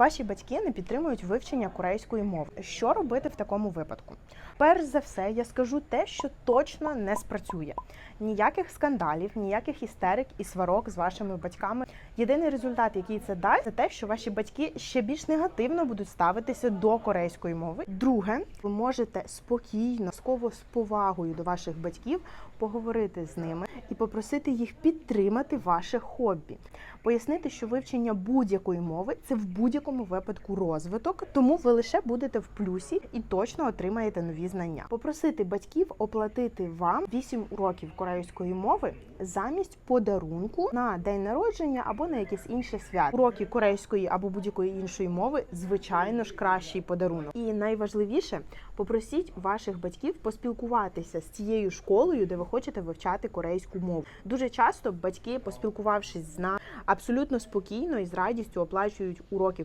Ваші батьки не підтримують вивчення корейської мови. Що робити в такому випадку? Перш за все, я скажу те, що точно не спрацює. Ніяких скандалів, ніяких істерик і сварок з вашими батьками. Єдиний результат, який це дасть, це те, що ваші батьки ще більш негативно будуть ставитися до корейської мови. Друге, ви можете спокійно, сково з повагою до ваших батьків поговорити з ними і попросити їх підтримати ваше хобі. Пояснити, що вивчення будь-якої мови це в будь-якому випадку розвиток, тому ви лише будете в плюсі і точно отримаєте нові знання. Попросити батьків оплатити вам 8 уроків корейської мови замість подарунку на день народження або на якесь інше свято. Уроки корейської або будь-якої іншої мови, звичайно ж, кращий подарунок. І найважливіше, попросіть ваших батьків поспілкуватися з цією школою, де ви хочете вивчати корейську мову. Дуже часто батьки, поспілкувавшись з нами, абсолютно спокійно і з радістю оплачують уроки